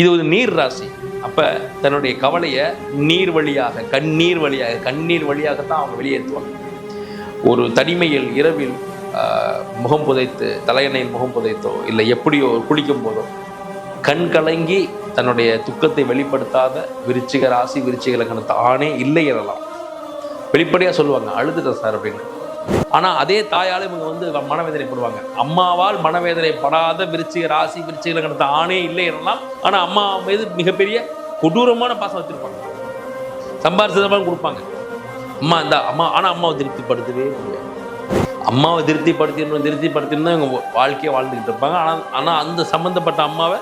இது ஒரு நீர் ராசி. அப்ப தன்னுடைய கவலையை நீர் வழியாக கண்ணீர் வழியாக கண்ணீர் வழியாகத்தான் அவங்க வெளியேற்றுவாங்க. ஒரு தனிமையில் இரவில் முகம் புதைத்து தலையணையில் முகம் புதைத்தோ இல்லை எப்படியோ குளிக்கும் போதோ கண் கலங்கி தன்னுடைய துக்கத்தை வெளிப்படுத்தாத விருச்சிக ராசி விருச்சிக லக்னத்தை ஆணே இல்லை எனலாம். வெளிப்படையாக சொல்லுவாங்க அழுதுட்டேன் சார் அப்படின்னு. ஆனா அதே தாயால் இவங்க வந்து மனவேதனைப்படுவாங்க. அம்மாவால் மனவேதனைப்படாத விருச்சிக ராசி விருச்சிகளை கடந்த ஆணே இல்லை எனலாம் ஆனா அம்மா மீது மிகப்பெரிய கொடூரமான பாசம் வச்சிருப்பாங்க. சம்பாரிச்சதெல்லாம் கொடுப்பாங்க. அம்மா இந்த அம்மா ஆனா அம்மாவை திருப்திப்படுத்தவே முடியாது அம்மாவை திருப்திப்படுத்திடணும் திருப்திப்படுத்திடணும் இவங்க வாழ்க்கையை வாழ்ந்துக்கிட்டு இருப்பாங்க. ஆனால் ஆனால் அந்த சம்மந்தப்பட்ட அம்மாவை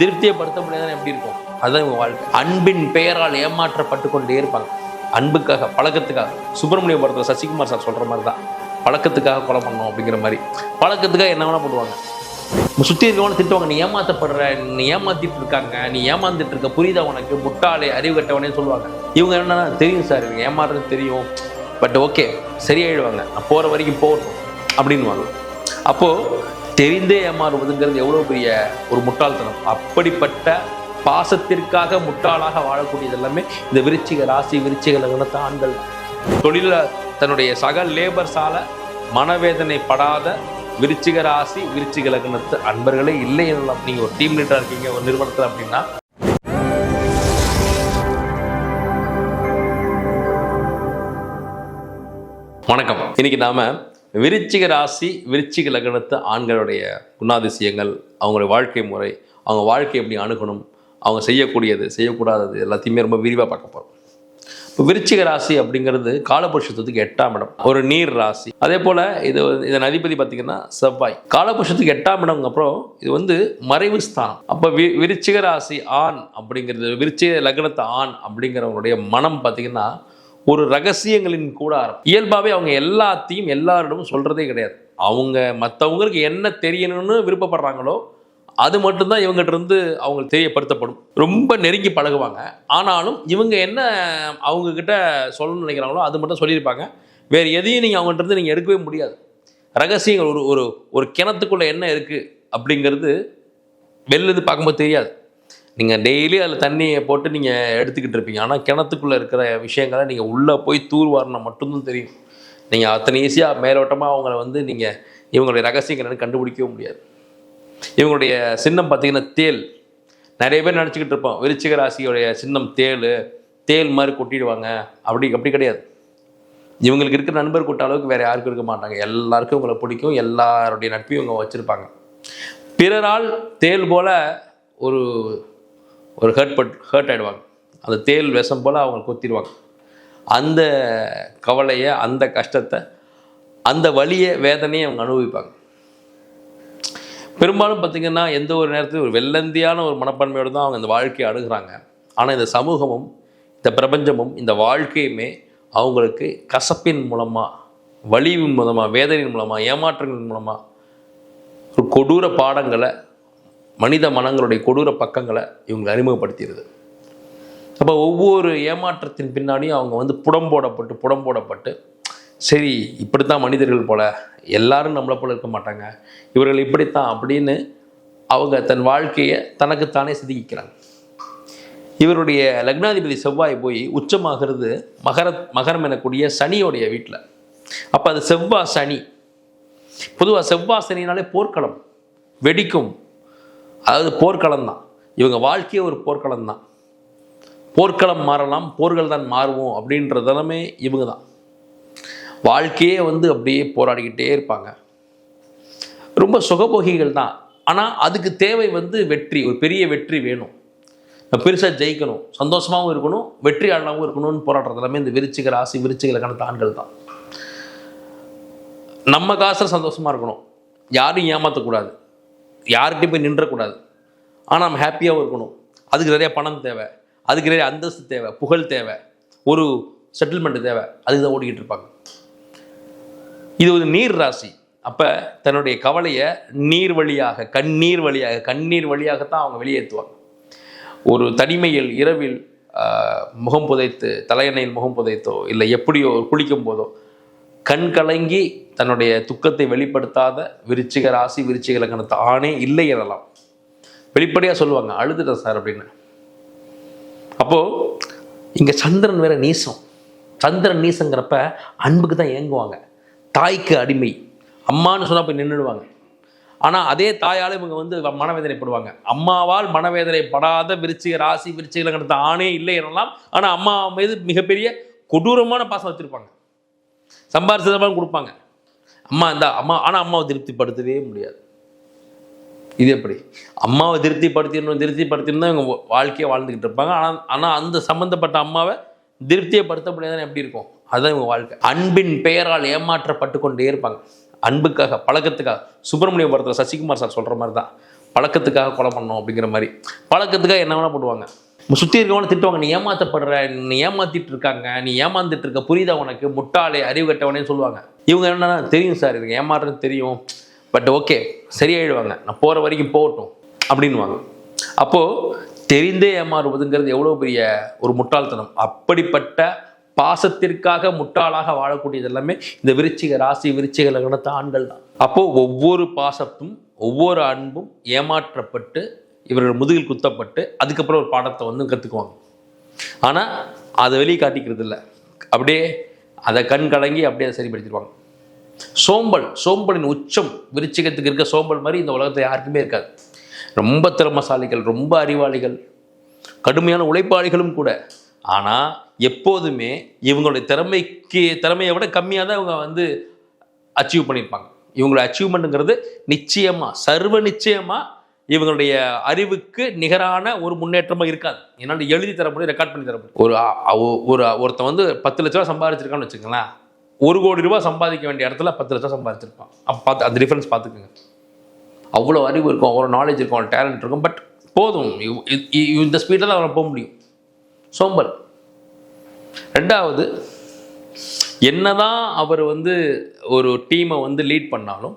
திருப்தியை படுத்த முடியாதுன்னு எப்படி இருக்கும்? அதுதான் இவங்க வாழ்க்கை. அன்பின் பெயரால் ஏமாற்றப்பட்டு கொண்டே இருப்பாங்க. அன்புக்காக பழக்கத்துக்காக சுப்பிரமணிய படத்தில் சசிகுமார் சார் சொல்கிற மாதிரி தான் பழக்கத்துக்காக கொலை பண்ணோம் அப்படிங்கிற மாதிரி. பழக்கத்துக்காக என்ன வேணால் பண்ணுவாங்க. சுற்றி இருக்கவன திட்டுவாங்க நீ ஏமாத்தப்படுற நீ ஏமாத்திட்டு இருக்காங்க நீ ஏமாந்துட்டு இருக்க புரியுதா உனக்கு? முட்டாளே அறிவு கட்டவனே சொல்லுவாங்க. இவங்க என்னன்னா தெரியும் சார் இவங்க ஏமாறுறது தெரியும். பட் ஓகே சரியாயிடுவாங்க. நான் போகிற வரைக்கும் போகணும் அப்படின்வாங்க அப்போது தெரிந்தே ஏமாறுவதுங்கிறது எவ்வளோ பெரிய ஒரு முட்டாள்தனம். அப்படிப்பட்ட பாசத்திற்காக முட்டாளாக வாழக்கூடியது எல்லாமே இந்த விருச்சிக ராசி விருச்சிக லக்னத்து ஆண்கள். தொழில தன்னுடைய சக லேபர்ஸால மனவேதனை படாத விருச்சிக ராசி விருச்சிக லக்னத்து அன்பர்களே இல்லை எனலாம் நீங்க ஒரு டீம் லீடரா இருக்கீங்க ஒரு நிறுவனத்தில் அப்படின்னா. வணக்கம். இன்னைக்கு நாம விருச்சிக ராசி விருச்சிக லக்னத்து ஆண்களுடைய குணாதிசயங்கள் அவங்களுடைய வாழ்க்கை முறை அவங்க வாழ்க்கை எப்படி அணுகணும் அவங்க செய்யக்கூடியது செய்யக்கூடாதது எல்லாத்தையுமே ரொம்ப விரிவாக பார்க்க போகிறோம் இப்போ விருச்சிக ராசி அப்படிங்கிறது காலபுருஷத்துக்கு எட்டாம் இடம். ஒரு நீர் ராசி. அதே போல் இது இதன் அதிபதி பார்த்தீங்கன்னா செவ்வாய். காலபுருஷத்துக்கு எட்டாம் இடம் அப்புறம் இது வந்து மறைவு ஸ்தானம். அப்போ வி விருச்சிக ராசி ஆண் அப்படிங்கிறது விருச்சிக லக்னத்தை ஆண் அப்படிங்கிறவங்களுடைய மனம் பார்த்தீங்கன்னா ஒரு ரகசியங்களின் கூடாரம். இயல்பாகவே அவங்க எல்லாத்தையும் எல்லாரிடமும் சொல்கிறதே கிடையாது. அவங்க மற்றவங்களுக்கு என்ன தெரியணும்னு விருப்பப்படுறாங்களோ அது மட்டும்தான் இவங்ககிட்ட இருந்து அவங்களுக்கு தெரியப்படுத்தப்படும். ரொம்ப நெருங்கி பழகுவாங்க. ஆனாலும் இவங்க என்ன அவங்க கிட்ட சொல்லணும்னு நினைக்கிறாங்களோ அது மட்டும் சொல்லியிருப்பாங்க. வேறு எதையும் நீங்கள் அவங்ககிட்ட இருந்து நீங்கள் எடுக்கவே முடியாது. ரகசியங்கள் ஒரு ஒரு ஒரு கிணத்துக்குள்ளே என்ன இருக்குது அப்படிங்கிறது வெளிலது பார்க்கும்போது தெரியாது. நீங்கள் டெய்லி அதில் தண்ணியை போட்டு நீங்கள் எடுத்துக்கிட்டு இருப்பீங்க. ஆனால் கிணத்துக்குள்ளே இருக்கிற விஷயங்களை நீங்கள் உள்ளே போய் தூர்வாரினா மட்டும்தான் தெரியும். நீங்கள் அத்தனை ஈஸியாக மேலோட்டமாக அவங்கள வந்து நீங்கள் இவங்களுடைய ரகசியங்கள் கண்டுபிடிக்கவே முடியாது. இவங்களுடைய சின்னம் பார்த்தீங்கன்னா தேல். நிறைய பேர் நினச்சிக்கிட்டு இருப்போம் விருச்சிக ராசியோடைய சின்னம் தேல் தேல் மாதிரி கொட்டிடுவாங்க. அப்படி அப்படி கிடையாது. இவங்களுக்கு இருக்கிற நண்பர் கூட்ட அளவுக்கு வேறு யாருக்கும் இருக்க மாட்டாங்க. எல்லாருக்கும் இவங்களை பிடிக்கும் எல்லாருடைய நட்பையும் இவங்க வச்சுருப்பாங்க. பிறரால் தேல் போல் ஒரு ஒரு ஹர்ட் பட் ஹர்ட் ஆகிடுவாங்க அந்த தேல் விஷம் போல் அவங்க கொத்திடுவாங்க. அந்த கவலையை அந்த கஷ்டத்தை அந்த வழியை வேதனையை அவங்க அனுபவிப்பாங்க. பெரும்பாலும் பார்த்திங்கன்னா எந்த ஒரு நேரத்திலும் ஒரு வெள்ளந்தியான ஒரு மனப்பான்மையோடு தான் அவங்க இந்த வாழ்க்கையை அணுகிறாங்க. ஆனால் இந்த சமூகமும் இந்த பிரபஞ்சமும் இந்த வாழ்க்கையுமே அவங்களுக்கு கசப்பின் மூலமாக வலிவின் மூலமாக வேதனையின் மூலமாக ஏமாற்றங்களின் மூலமாக ஒரு கொடூர பாடங்களை மனித மனங்களுடைய கொடூர பக்கங்களை இவங்களை அறிமுகப்படுத்திடுது. அப்போ ஒவ்வொரு ஏமாற்றத்தின் பின்னாடியும் அவங்க வந்து புடம்போடப்பட்டு புடம்போடப்பட்டு சரி இப்படித்தான் மனிதர்கள் போல எல்லாரும் நம்மளை போல இருக்க மாட்டாங்க. இவர்கள் இப்படித்தான் அப்படின்னு அவங்க தன் வாழ்க்கையை தனக்குத்தானே சிந்திக்கிறாங்க இவருடைய லக்னாதிபதி செவ்வாய் போய் உச்சமாகிறது மகர மகரம் எனக்கூடிய சனியோடைய வீட்டில் அப்போ அது செவ்வாய் சனி. பொதுவாக செவ்வாய் சனினாலே போர்க்களம் வெடிக்கும். அதாவது போர்க்களம் தான். இவங்க வாழ்க்கையே ஒரு போர்க்களம் தான். போர்க்களம் மாறலாம் போர்கள் தான் மாறுவோம் அப்படின்றதெல்லாமே இவங்க தான். வாழ்க்கையே வந்து அப்படியே போராடிக்கிட்டே இருப்பாங்க. ரொம்ப சுகபோகிகள் தான். ஆனால் அதுக்கு தேவை வந்து வெற்றி. ஒரு பெரிய வெற்றி வேணும். பெருசாக ஜெயிக்கணும். சந்தோஷமாகவும் இருக்கணும் வெற்றியாளனாகவும் இருக்கணும்னு போராடுறது எல்லாமே இந்த விருச்சிக ராசி விருச்சிக தான்கள் ஆண்கள் தான். நம்ம காசில் சந்தோஷமாக இருக்கணும். யாரையும் ஏமாற்றக்கூடாது யார்கிட்டையும் போய் நின்றக்கூடாது. ஆனால் நம்ம ஹாப்பியாகவும் இருக்கணும். அதுக்கு நிறைய பணம் தேவை. அதுக்கு நிறைய அந்தஸ்து தேவை. புகழ் தேவை. ஒரு செட்டில்மெண்ட் தேவை. அதுக்கு தான் ஓடிக்கிட்டு இருப்பாங்க. இது ஒரு நீர் ராசி. அப்போ தன்னுடைய கவலையை நீர் வழியாக கண்ணீர் வழியாக கண்ணீர் வழியாகத்தான் அவங்க வெளியேற்றுவாங்க. ஒரு தனிமையில் இரவில் முகம் புதைத்து தலையணையில் முகம் புதைத்தோ இல்லை எப்படியோ குளிக்கும் போதோ கண் கலங்கி தன்னுடைய துக்கத்தை வெளிப்படுத்தாத விருச்சிக ராசி விருச்சிக லக்கணத்தை ஆணே இல்லை எனலாம். வெளிப்படையாக சொல்லுவாங்க அழுதுட்டேன் சார் அப்படின்னு. அப்போது இங்கே சந்திரன் வேற நீசம். சந்திரன் நீசங்கிறப்ப அன்புக்கு தான் ஏங்குவாங்க. தாய்க்கு அடிமை. அம்மான்னு சொன்னால் போய் நின்றுடுவாங்க ஆனால் அதே தாயால் இவங்க வந்து மனவேதனைப்படுவாங்க. அம்மாவால் மனவேதனைப்படாத விருச்சிக ராசி விருச்சிகளுங்கிறது ஆணே இல்லை எனலாம். ஆனால் அம்மா மீது மிகப்பெரிய கொடூரமான பாசம் வச்சுருப்பாங்க. சம்பாரிச்சதெல்லாம் கொடுப்பாங்க. அம்மா இந்த அம்மா ஆனால் அம்மாவை திருப்திப்படுத்தவே முடியாது. இது எப்படி? அம்மாவை திருப்திப்படுத்திடணும் திருப்திப்படுத்தின்னு தான் இவங்க வாழ்க்கையை வாழ்ந்துக்கிட்டு இருப்பாங்க. ஆனால் ஆனால் அந்த சம்மந்தப்பட்ட அம்மாவை திருப்தியப்படுத்த முடியாதுன்னு எப்படி இருக்கும்? அதுதான் இவங்க வாழ்க்கை. அன்பின் பெயரால் ஏமாற்றப்பட்டு கொண்டே இருப்பாங்க. அன்புக்காக பழக்கத்துக்காக. சுப்பிரமணிய படத்தில் சசிகுமார் சார் சொல்கிற மாதிரி தான் பழக்கத்துக்காக கொலை பண்ணணும் அப்படிங்கிற மாதிரி. பழக்கத்துக்காக என்ன வேணால் பண்ணுவாங்க. சுற்றி இருக்கவன திட்டுவாங்க. நீ ஏமாத்தப்படுற நீ ஏமாத்திட்டு இருக்காங்க நீ ஏமாந்துட்டு இருக்க புரியுதா உனக்கு? முட்டாளே அறிவு கட்டவனே சொல்லுவாங்க. இவங்க என்னன்னா தெரியும் சார் எனக்கு ஏமாறுறது தெரியும். பட் ஓகே சரியாயிடுவாங்க. நான் போகிற வரைக்கும் போகட்டும். அப்படின்வாங்க அப்போது தெரிந்தே ஏமாறுவதுங்கிறது எவ்வளோ பெரிய ஒரு முட்டாள்தனம். அப்படிப்பட்ட பாசத்திற்காக முட்டாளாக வாழக்கூடியது எல்லாமே இந்த விருச்சிக ராசி விருச்சிக லக்னத்து ஆண்கள் தான். அப்போது ஒவ்வொரு பாசத்தும் ஒவ்வொரு அன்பும் ஏமாற்றப்பட்டு இவர்கள் முதுகில் குத்தப்பட்டு அதுக்கப்புறம் ஒரு பாடத்தை வந்து கற்றுக்குவாங்க ஆனால் அதை வெளியே காட்டிக்கிறது இல்லை. அப்படியே அதை கண் கலங்கி அப்படியே அதை சரிப்படுத்திடுவாங்க. சோம்பல் சோம்பலின் உச்சம். விருச்சிகத்துக்கு இருக்க சோம்பல் மாதிரி இந்த உலகத்தில் யாருக்குமே இருக்காது. ரொம்ப திறமசாலிகள் ரொம்ப அறிவாளிகள் கடுமையான உழைப்பாளிகளும் கூட. ஆனால் எப்போதுமே இவங்களுடைய திறமைக்கு திறமையை விட கம்மியாக தான் இவங்க வந்து அச்சீவ் பண்ணியிருப்பாங்க. இவங்களுடைய அச்சீவ்மெண்ட்டுங்கிறது நிச்சயமாக சர்வ நிச்சயமாக இவங்களுடைய அறிவுக்கு நிகரான ஒரு முன்னேற்றமாக இருக்காது. என்னால் எழுதி தர முடியும் ரெக்கார்ட் பண்ணி தர முடியும். ஒரு ஒரு ஒருத்தன் வந்து பத்து லட்ச ரூபா சம்பாதிச்சிருக்கான்னு வச்சுக்கோங்களேன். ஒரு கோடி ரூபா சம்பாதிக்க வேண்டிய இடத்துல பத்து லட்சம் சம்பாதிச்சிருப்பான் அப்போ பார்த்து அந்த டிஃப்ரென்ஸ் பார்த்துக்குங்க அவ்வளோ அறிவு இருக்கும் அவ்வளோ நாலேஜ் இருக்கும் அவ்வளோ டேலண்ட் இருக்கும் பட் போதும். இவ்- இ- இந்த ஸ்பீடில் தான் அவனை போக முடியும். சோம்பல். ரெண்டாவது என்னதான் அவர் வந்து ஒரு டீமை வந்து லீட் பண்ணாலும்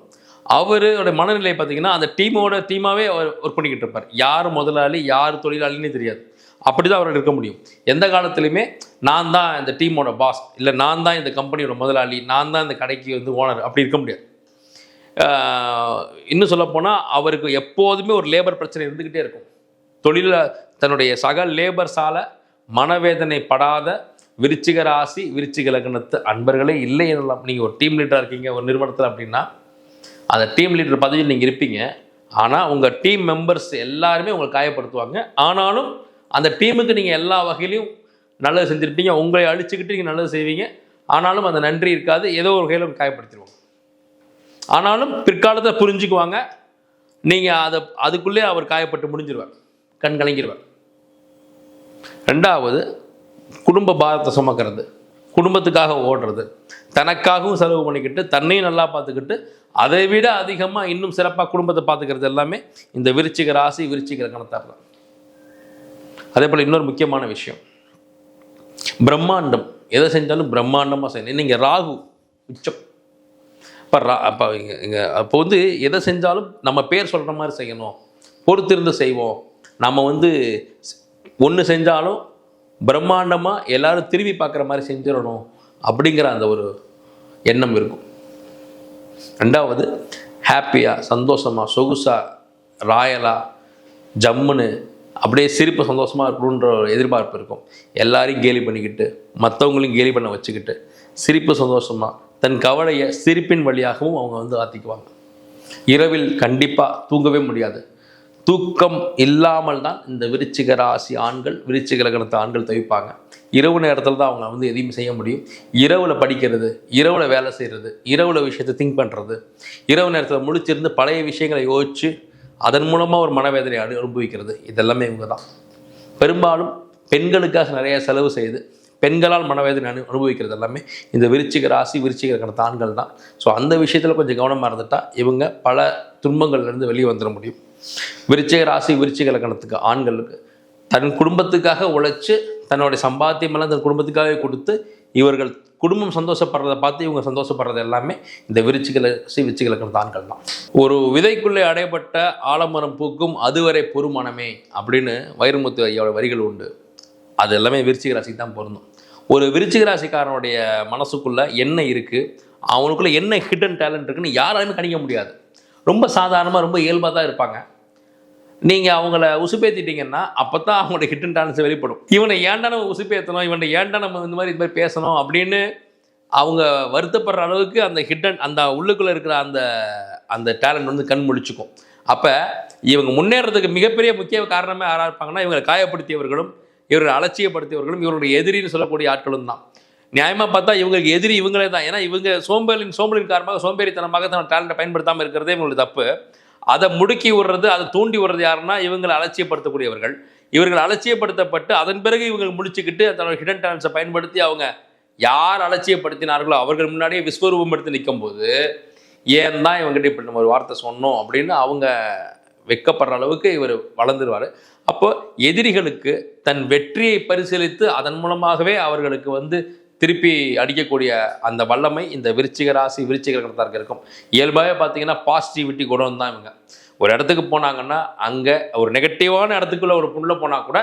அவரோட மனநிலை பார்த்தீங்கன்னா அந்த டீமோட டீமாகவே அவர் ஒர்க் பண்ணிக்கிட்டு இருப்பார். யார் முதலாளி யார் தொழிலாளின்னு தெரியாது. அப்படி தான் அவர் இருக்க முடியும். எந்த காலத்துலையுமே நான் தான் இந்த டீமோட பாஸ் இல்லை நான் தான் இந்த கம்பெனியோட முதலாளி நான் தான் இந்த கடைக்கு வந்து ஓனர் அப்படி இருக்க முடியாது. இன்னும் சொல்லப்போனால் அவருக்கு எப்போதுமே ஒரு லேபர் பிரச்சனை இருந்துக்கிட்டே இருக்கும். தொழிலில் தன்னுடைய சக லேபர்ஸால மனவேதனை படாத விருச்சிக ராசி விருச்சிக லக்னத்து அன்பர்களே இல்லை எனலாம் நீங்கள் ஒரு டீம் லீடராக இருக்கீங்க ஒரு நிறுவனத்தில் அப்படின்னா அந்த டீம் லீடர் பதவியில் நீங்கள் இருப்பீங்க. ஆனால் உங்கள் டீம் மெம்பர்ஸ் எல்லாருமே உங்களை காயப்படுத்துவாங்க. ஆனாலும் அந்த டீமுக்கு நீங்கள் எல்லா வகையிலையும் நல்லது செஞ்சுருப்பீங்க. உங்களை அழிச்சுக்கிட்டு நீங்கள் நல்லது செய்வீங்க. ஆனாலும் அந்த நன்றி இருக்காது. ஏதோ ஒரு வகையில் காயப்படுத்திடுவாங்க. ஆனாலும் பிற்காலத்தில் புரிஞ்சுக்குவாங்க. நீங்கள் அதை அதுக்குள்ளே அவர் காயப்பட்டு முடிஞ்சிருவார். கண் கலங்கிடுவார் ரெண்டாவது குடும்ப பாரத்தை சுமக்கிறது குடும்பத்துக்காக ஓடுறது தனக்காகவும் செலவு பண்ணிக்கிட்டு தன்னையும் நல்லா பார்த்துக்கிட்டு அதை விட அதிகமாக இன்னும் சிறப்பாக குடும்பத்தை பார்த்துக்கிறது எல்லாமே இந்த விருச்சிக ராசி விருச்சிக கணத்தார் தான். அதே போல் இன்னொரு முக்கியமான விஷயம். பிரம்மாண்டம். எதை செஞ்சாலும் பிரம்மாண்டமாக செய்யணும். நீங்கள் ராகு உச்சம். இப்போ ரா அப்போ இங்கே இங்கே அப்போ வந்து எதை செஞ்சாலும் நம்ம பேர் சொல்கிற மாதிரி செய்யணும். பொறுத்திருந்து செய்வோம். நம்ம வந்து ஒன்று செஞ்சாலும் பிரம்மாண்டமாக எல்லாரும் திரும்பி பார்க்குற மாதிரி செஞ்சிடணும் அப்படிங்கிற அந்த ஒரு எண்ணம் இருக்கும். ரெண்டாவது ஹாப்பியாக சந்தோஷமாக சொகுசாக ராயலாக ஜம்முன்னு அப்படியே சிரிப்பு சந்தோஷமாக இருக்கணுன்ற ஒரு எதிர்பார்ப்பு இருக்கும். எல்லாரையும் கேலி பண்ணிக்கிட்டு மற்றவங்களையும் கேலி பண்ண வச்சுக்கிட்டு சிரிப்பு சந்தோஷமாக தன் கவலையை சிரிப்பின் வழியாகவும் அவங்க வந்து ஆத்திக்குவாங்க. இரவில் கண்டிப்பாக தூங்கவே முடியாது. தூக்கம் இல்லாமல் தான் இந்த விருச்சிக ராசி ஆண்கள் விருச்சிக லக்னத்து ஆண்கள் தவிப்பாங்க. இரவு நேரத்தில் தான் அவங்க வந்து எதையும் செய்ய முடியும். இரவில் படிக்கிறது இரவில் வேலை செய்கிறது இரவில் விஷயத்தை திங்க் பண்ணுறது இரவு நேரத்தில் முழிச்சிருந்து பழைய விஷயங்களை யோசித்து அதன் மூலமாக ஒரு மனவேதனை அனு அனுபவிக்கிறது. இதெல்லாமே இவங்க தான். பெரும்பாலும் பெண்களுக்காக நிறைய செலவு செய்து பெண்களால் மனவேதனை அனு அனுபவிக்கிறது எல்லாமே இந்த விருச்சிக ராசி விருச்சிக லக்னத்து ஆண்கள் தான். ஸோ அந்த விஷயத்தில் கொஞ்சம் கவனமாக இருந்துட்டால் இவங்க பல துன்பங்கள்லேருந்து வெளியே வந்துட முடியும். விருச்சிக ராசி விருச்சிக லக்கணத்துக்கு ஆண்களுக்கு. தன் குடும்பத்துக்காக உழைச்சு தன்னுடைய சம்பாத்தியமெல்லாம் தன் குடும்பத்துக்காகவே கொடுத்து இவர்கள் குடும்பம் சந்தோஷப்படுறதை பார்த்து இவங்க சந்தோஷப்படுறது எல்லாமே இந்த விருச்சிக ராசி விருச்சிக லக்னத்து ஆண்கள் தான். ஒரு விதைக்குள்ளே அடையப்பட்ட ஆலமரம் பூக்கும் அதுவரை பொறுமனமே அப்படின்னு வைரமுத்து ஐயாவோட வரிகள் உண்டு. அது எல்லாமே விருச்சிக ராசிக்கு தான் பொருந்தும். ஒரு விருச்சிக ராசிக்காரனுடைய மனசுக்குள்ளே என்ன இருக்குது அவனுக்குள்ளே என்ன ஹிடன் டேலண்ட் இருக்குன்னு யாராலுமே கணிக்க முடியாது. ரொம்ப சாதாரணமாக ரொம்ப இயல்பாக தான் இருப்பாங்க. நீங்கள் அவங்கள உசுப்பேத்திட்டீங்கன்னா அப்போ தான் அவங்களோட ஹிட் டான்ஸ் வெளிப்படும். இவனை ஏன்டா நம்ம உசுப்பேற்றணும் இவனை ஏன்டா நம்ம இந்த மாதிரி இந்த மாதிரி பேசணும்? அப்படின்னு அவங்க வருத்தப்படுற அளவுக்கு அந்த ஹிட்டன் அந்த உள்ளுக்குள்ளே இருக்கிற அந்த அந்த டேலண்ட் வந்து கண் முழிச்சுக்கும். அப்போ இவங்க முன்னேறதுக்கு மிகப்பெரிய முக்கிய காரணமே யாராக இருப்பாங்கன்னா இவங்களை காயப்படுத்தியவர்களும் இவர்களை அலட்சியப்படுத்தியவர்களும் இவருடைய எதிரின்னு சொல்லக்கூடிய ஆட்களும் தான். நியாயமாக பார்த்தா இவங்களுக்கு எதிரி இவங்களே தான். ஏன்னா இவங்க சோம்பலின் சோம்பலின் காரணமாக சோம்பேறித்தனமாக தன்னோட டேலண்ட்டை பயன்படுத்தாமல் இருக்கிறதே இவங்களுக்கு தப்பு. அதை முடுக்கி விடுறது அதை தூண்டி விடுறது யாருன்னா இவங்களை அலட்சியப்படுத்தக்கூடியவர்கள். இவர்கள் அலட்சியப்படுத்தப்பட்டு அதன் பிறகு இவங்க முடிச்சுக்கிட்டு தன்னோட ஹிடன் டேலண்ட்ஸை பயன்படுத்தி அவங்க யார் அலட்சியப்படுத்தினார்களோ அவர்கள் முன்னாடியே விஸ்வரூபம் எடுத்து நிற்கும் போது ஏன் தான் இவங்ககிட்ட இப்படி நம்ம ஒரு வார்த்தை சொன்னோம் அப்படின்னு அவங்க வெக்கப்படுற அளவுக்கு இவர் வளர்ந்துருவார். அப்போ எதிரிகளுக்கு தன் வெற்றியை பரிசீலித்து அதன் மூலமாகவே அவர்களுக்கு வந்து திருப்பி அடிக்கக்கூடிய அந்த வல்லமை இந்த விருச்சிக ராசி விருச்சிக கிரகத்தாருக்கு இருக்கும். இயல்பாகவே பார்த்தீங்கன்னா பாசிட்டிவிட்டி குணம் தான் இவங்க. ஒரு இடத்துக்கு போனாங்கன்னா அங்கே ஒரு நெகட்டிவான இடத்துக்குள்ள ஒரு புண்ணில் போனால் கூட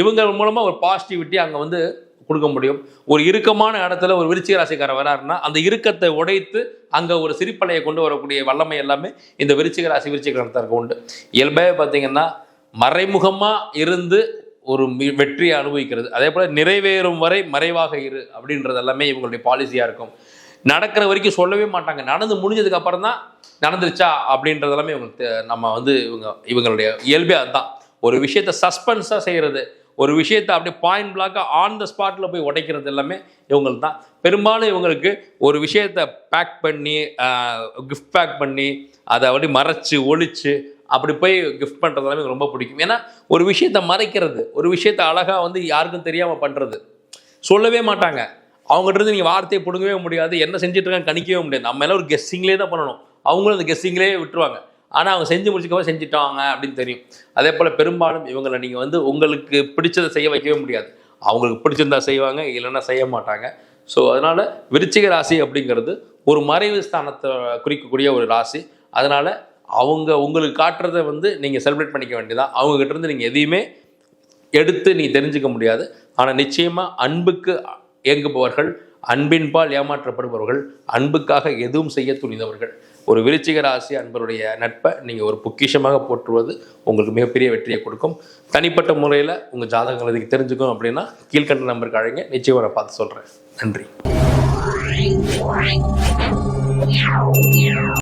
இவங்க மூலமாக ஒரு பாசிட்டிவிட்டி அங்கே வந்து கொடுக்க முடியும். ஒரு இறுக்கமான இடத்துல ஒரு விருச்சிக ராசிக்காரர் வராருன்னா அந்த இறுக்கத்தை உடைத்து அங்கே ஒரு சிரிப்பலையை கொண்டு வரக்கூடிய வல்லமை எல்லாமே இந்த விருச்சிக ராசி விருச்சிக கிரகத்தாருக்கு உண்டு. இயல்பாகவே பார்த்தீங்கன்னா மறைமுகமாக இருந்து ஒரு வெற்றியை அனுபவிக்கிறது. அதே போல் நிறைவேறும் வரை மறைவாக இரு அப்படின்றது எல்லாமே இவங்களுடைய பாலிசியாக இருக்கும். நடக்கிற வரைக்கும் சொல்லவே மாட்டாங்க. நடந்து முடிஞ்சதுக்கு அப்புறம் தான் நடந்துருச்சா அப்படின்றது எல்லாமே இவங்களுக்கு நம்ம வந்து இவங்க இவங்களுடைய இயல்பே அதுதான். ஒரு விஷயத்தை சஸ்பென்ஸாக செய்கிறது ஒரு விஷயத்தை அப்படியே பாயிண்ட் பிளாக்காக ஆன் த ஸ்பாட்டில் போய் உடைக்கிறது எல்லாமே இவங்களுக்கு தான். பெரும்பாலும் இவங்களுக்கு ஒரு விஷயத்தை பேக் பண்ணி கிஃப்ட் பேக் பண்ணி அதை அப்படி மறைச்சு ஒழிச்சு அப்படி போய் கிஃப்ட் பண்ணுறது எல்லாமே ரொம்ப பிடிக்கும். ஏன்னா ஒரு விஷயத்தை மறைக்கிறது ஒரு விஷயத்தை அழகாக வந்து யாருக்கும் தெரியாமல் பண்ணுறது சொல்லவே மாட்டாங்க. அவங்ககிட்ட இருந்து நீங்கள் வார்த்தையை பிடுங்கவே முடியாது என்ன செஞ்சுட்டு இருக்காங்க கணிக்கவே முடியாது. நம்ம எல்லாம் ஒரு கெஸ்ஸிங்லேயே தான் பண்ணணும். அவங்களும் அந்த கெஸ்ஸிங்லேயே விட்டுருவாங்க. ஆனால் அவங்க செஞ்சு முடிச்சுக்கவே செஞ்சுட்டாங்க அப்படின்னு தெரியும். அதே போல் பெரும்பாலும் இவங்களை நீங்கள் வந்து உங்களுக்கு பிடிச்சதை செய்ய வைக்கவே முடியாது. அவங்களுக்கு பிடிச்சிருந்தா செய்வாங்க இல்லைன்னா செய்ய மாட்டாங்க. ஸோ அதனால் விருச்சிக ராசி அப்படிங்கிறது ஒரு மறைவு ஸ்தானத்தை குறிக்கக்கூடிய ஒரு ராசி. அதனால் அவங்க உங்களுக்கு காட்டுறதை வந்து நீங்கள் செலிப்ரேட் பண்ணிக்க வேண்டியதான் அவங்க இருந்து நீங்கள் எதையுமே எடுத்து நீ தெரிஞ்சுக்க முடியாது. ஆனால் நிச்சயமாக அன்புக்கு இயங்குபவர்கள் அன்பின்பால் ஏமாற்றப்படுபவர்கள் அன்புக்காக எதுவும் செய்ய துணிந்தவர்கள். ஒரு விருச்சிக ராசி அன்பருடைய நட்பை நீங்கள் ஒரு பொக்கிஷமாக போற்றுவது உங்களுக்கு மிகப்பெரிய வெற்றியை கொடுக்கும். தனிப்பட்ட முறையில் உங்கள் ஜாதகங்கள் இதுக்கு தெரிஞ்சுக்கணும் அப்படின்னா கீழ்கண்ட நம்பருக்கு அழைங்க. நிச்சயம் நான் பார்த்து சொல்கிறேன் நன்றி.